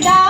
down.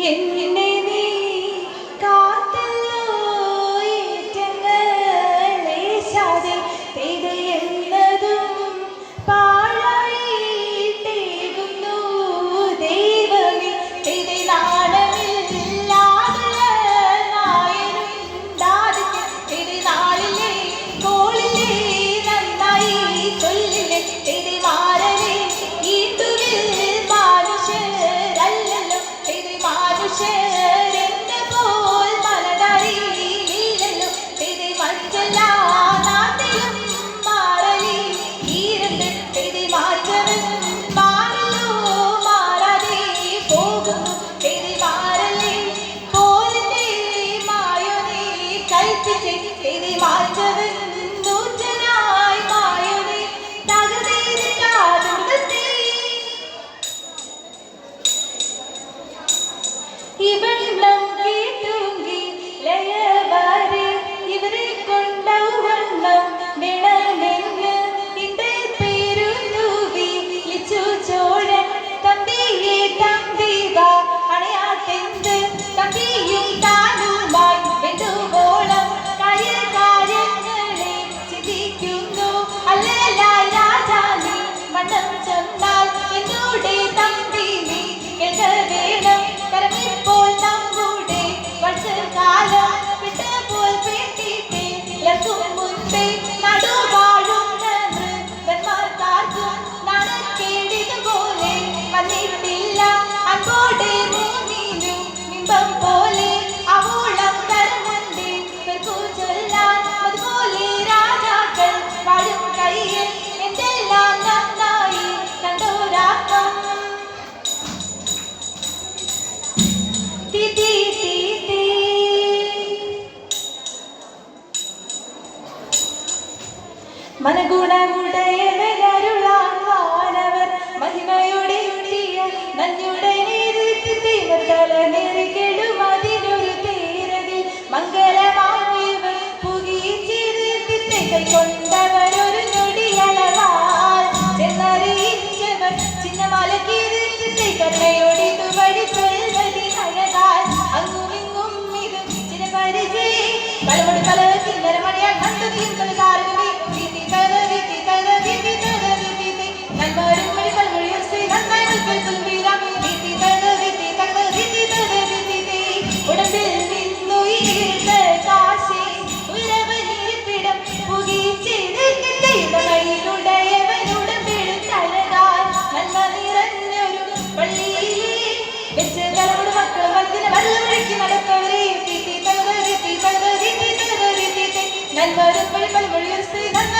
என் കൊണ്ടവരൊരു നൊടിയളവാൽ ചെന്നറിയിച്ചവർ ചിഹ്നമാല കീർത്തിത്തെ കണ്ണയോടിതു വഴി ചെൽവതി അഴകാൽ അങ്ങുമിങ്ങും ഇതും ചില പരിചയം மறுப்பல் மொழியர் செய்தன